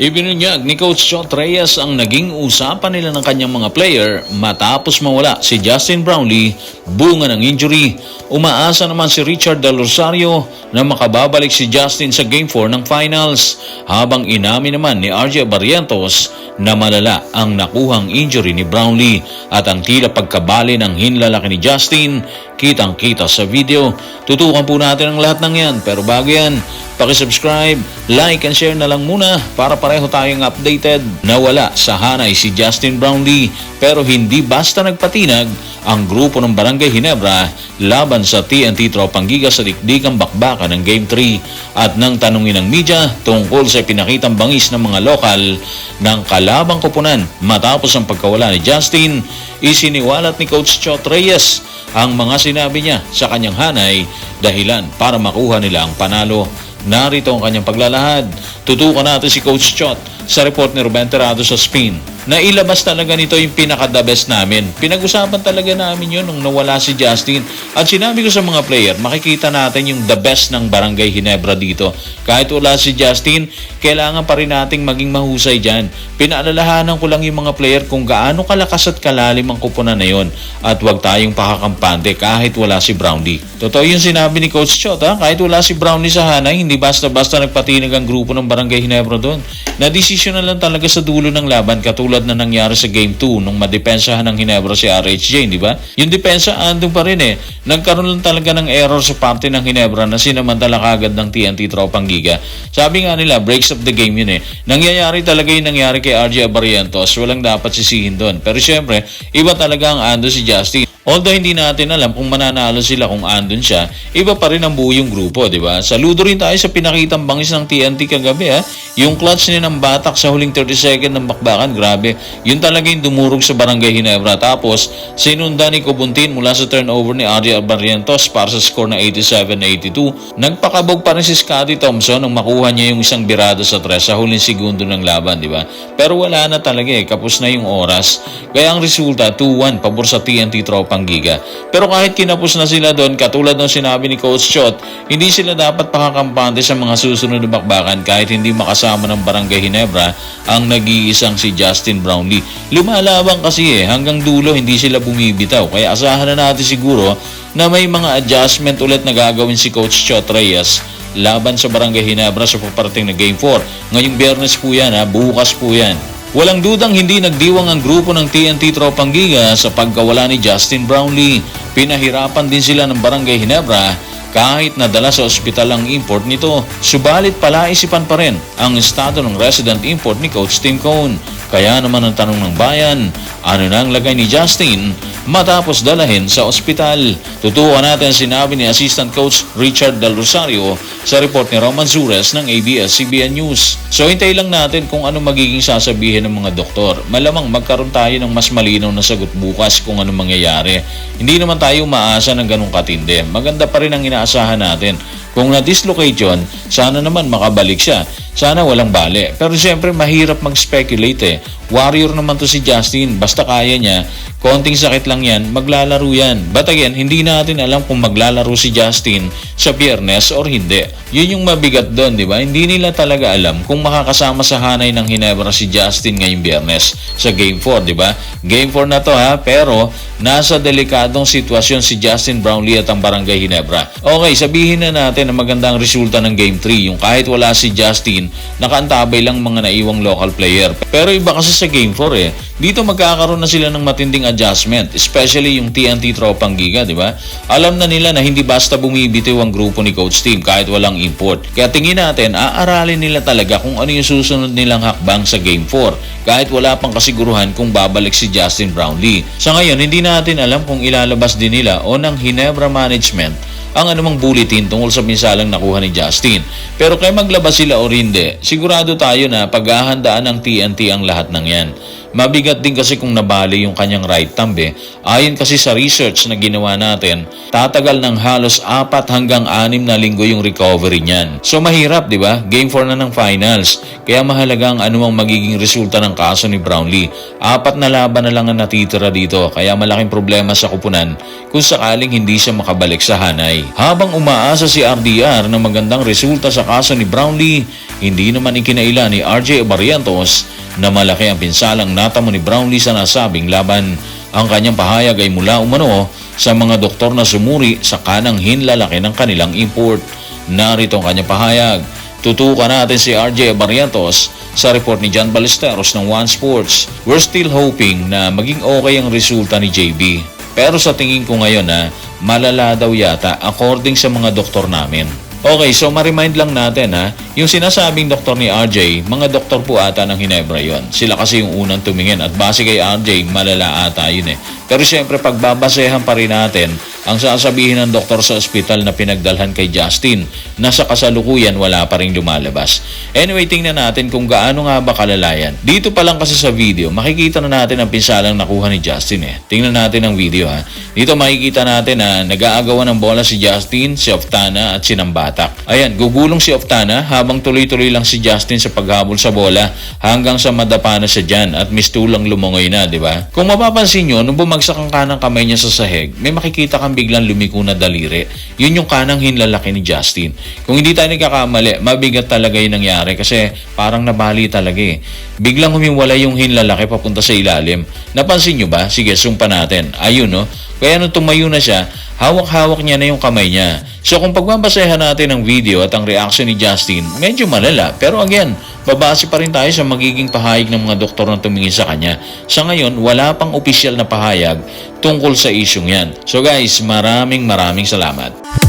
Ibinunyag ni Coach Chot Reyes ang naging usapan nila ng kanyang mga player matapos mawala si Justin Brownlee bunga ng injury. Umaasa naman si Richard Del Rosario na makababalik si Justin sa Game 4 ng finals habang inamin naman ni RJ Barrientos na malala ang nakuhang injury ni Brownlee at ang tila pagkabali ng hinlalaki ni Justin kitang kita sa video. Tutukan po natin ang lahat ng yan pero bago yan, Pakisubscribe, like and share na lang muna para pareho tayong updated. Nawala sa hanay si Justin Brownlee pero hindi basta nagpatinag ang grupo ng Barangay Hinebra laban sa TNT Tropang Giga sa dikdikang bakbakan ng Game 3 at nang tanungin ng media tungkol sa pinakitang bangis ng mga lokal ng kalabang kupunan matapos ang pagkawala ni Justin, isiniwalat ni Coach Chot Reyes ang mga sinabi niya sa kanyang hanay dahilan para makuha nila ang panalo. Narito ang kanyang paglalahad. Tutukan natin si Coach Chot sa report ni Ruben Terrado sa Spin. Nailabas talaga nito yung pinaka-the best namin. Pinag-usapan talaga namin yun nung nawala si Justin. At sinabi ko sa mga player, makikita natin yung the best ng Barangay Hinebra dito. Kahit wala si Justin, kailangan pa rin nating maging mahusay dyan. Pinaalalahanan ko lang yung mga player kung gaano kalakas at kalalim ang kupunan na yon. At huwag tayong pakakampante kahit wala si Brownlee. Totoo yung sinabi ni Coach Chot kahit wala si Brownlee sa hanay, hindi basta-basta nagpatinag ang grupo ng Barangay Hinebra doon. Na-desisyon na lang talaga sa dulo ng laban katulad na nangyari sa Game 2 nung madepensahan ng Hinebra si RHJ, di ba? Yung depensa andun pa rin eh. Nagkaroon lang talaga ng error sa parte ng Hinebra na sinamantala kagad ng TNT Tropang Giga. Sabi nga nila, breaks of the game yun eh. Nangyayari talaga yung nangyari kay RJ Barrientos. Walang dapat sisihin doon. Pero syempre, iba talaga ang ando si Justin. Although hindi natin alam kung mananalo sila kung andun siya, iba pa rin ang buo yung grupo, di ba? Saludo rin tayo sa pinakitang bangis ng TNT kagabi, ha? Yung clutch ni ng batak sa huling 30 second ng bakbakan, grabe. Yun talaga yung dumurog sa Barangay Hinebra. Tapos, sinunda ni Kubuntin mula sa turnover ni Arya Barrientos para sa score na 87-82. Nagpakabog pa rin si Scotty Thompson nang makuha niya yung isang birada sa tres sa huling segundo ng laban, di ba? Pero wala na talaga eh, kapos na yung oras. Kaya ang resulta, 2-1, pabor sa TNT Tropang Giga. Pero kahit kinapos na sila doon, katulad ng sinabi ni Coach Chot, hindi sila dapat pakakampante sa mga susunod na bakbakan kahit hindi makasama ng Barangay Hinebra ang nag-iisang si Justin Brownlee. Lumalabang kasi eh, hanggang dulo hindi sila bumibitaw. Kaya asahan na natin siguro na may mga adjustment ulit na gagawin si Coach Chot Reyes laban sa Barangay Hinebra sa paparating na Game 4. Ngayong biyernes po yan ha, bukas po yan. Walang dudang hindi nagdiwang ang grupo ng TNT Tropang Giga sa pagkawala ni Justin Brownlee. Pinahirapan din sila ng Barangay Hinebra kahit nadala sa ospital ang import nito. Subalit palaisipan pa rin ang estado ng resident import ni Coach Tim Cone. Kaya naman ang tanong ng bayan, ano na ang lagay ni Justin matapos dalahin sa ospital? Tutukan natin sinabi ni Assistant Coach Richard Del Rosario sa report ni Roman Zures ng ABS-CBN News. So hintay lang natin kung ano magiging sasabihin ng mga doktor. Malamang magkaroon tayo ng mas malinaw na sagot bukas kung ano mangyayari. Hindi naman tayo maasa ng ganong katindi. Maganda pa rin ang inaasahan natin. Kung na-dislocate yun, sana naman makabalik siya. Sana walang bali. Pero siyempre, mahirap mag-speculate eh. Warrior naman to si Justin. Basta kaya niya, konting sakit lang yan, maglalaro yan. But again, hindi natin alam kung maglalaro si Justin sa biyernes or hindi. Yun yung mabigat doon, di ba? Hindi nila talaga alam kung makakasama sa hanay ng Hinebra si Justin ngayong biyernes sa Game 4, di ba? Game 4 na to ha, pero nasa delikadong sitwasyon si Justin Brownlee at ang Barangay Hinebra. Okay, sabihin na natin na magandang resulta ng Game 3, yung kahit wala si Justin, nakaantabay lang mga naiwang local player. Pero iba kasi sa Game 4 eh, dito magkakaroon na sila ng matinding adjustment, especially yung TNT Tropang Giga, di ba? Alam na nila na hindi basta bumibitiw ang grupo ni Coach Team kahit walang import. Kaya tingin natin, aaralin nila talaga kung ano yung susunod nilang hakbang sa Game 4 kahit wala pang kasiguruhan kung babalik si Justin Brownlee. Sa ngayon, hindi natin alam kung ilalabas din nila o ng Hinebra Management ang anumang bulletin tungkol sa minsalang nakuha ni Justin. Pero kaya maglabas sila o hindi, sigurado tayo na paghahandaan ng TNT ang lahat ng yan. Mabigat din kasi kung nabali yung kanyang right thumb eh. Ayon kasi sa research na ginawa natin, tatagal ng halos apat hanggang anim na linggo yung recovery niyan. So mahirap, di ba? Game 4 na ng finals. Kaya mahalaga ang anumang magiging resulta ng kaso ni Brownlee. Apat na laban na lang ang natitira dito, kaya malaking problema sa kupunan kung sakaling hindi siya makabalik sa hanay. Habang umaasa si RDR na magandang resulta sa kaso ni Brownlee, hindi naman ikinaila ni RJ Barrientos na malaki ang pinsalang natamo ni Brownlee sa nasabing laban. Ang kanyang pahayag ay mula umano sa mga doktor na sumuri sa kanang hinlalaki ng kanilang import. Narito ang kanyang pahayag. Tutukan natin si RJ Barrientos sa report ni John Ballesteros ng One Sports. We're still hoping na maging okay ang resulta ni JB. Pero sa tingin ko ngayon na malala daw yata according sa mga doktor namin. Okay, so ma-remind lang natin ha, yung sinasabing doktor ni RJ, mga doktor po ata ng Hinebra yon. Sila kasi yung unang tumingin at base kay RJ, malala ata yun eh. Pero siyempre pagbabasehan pa rin natin ang sasabihin ng doktor sa ospital na pinagdalhan kay Justin na sa kasalukuyan wala pa rin lumalabas. Anyway, tingnan natin kung gaano nga ba kalalayan. Dito pa lang kasi sa video, makikita na natin ang pinsalang nakuha ni Justin eh. Tingnan natin ang video ha. Dito makikita natin na nag-aagawan ng bola si Justin, si Oftana at si Nambatak. Ayan, gugulong si Oftana habang tuloy-tuloy lang si Justin sa paghabol sa bola hanggang sa madapa na siya dyan at mistulang lumungoy na, di ba? Kung mapapansin nyo, nung bumagsak ang kanang kamay niya sa sahig, may makikita kang biglang lumiko na daliri. Yun yung kanang hinlalaki ni Justin. Kung hindi tayo nagkakamali, mabigat talaga yung nangyari kasi parang nabali talaga eh. Biglang humiwala yung hinlalaki papunta sa ilalim. Napansin nyo ba? Sige, sumpa natin. Ayun no. Kaya nung tumayo na siya, hawak-hawak niya na yung kamay niya. So kung pagbabasehan natin ang video at ang reaction ni Justin, medyo malala. Pero again, babase pa rin tayo sa magiging pahayag ng mga doktor na tumingin sa kanya. Sa ngayon, wala pang opisyal na pahayag tungkol sa isyong yan. So guys, maraming maraming salamat.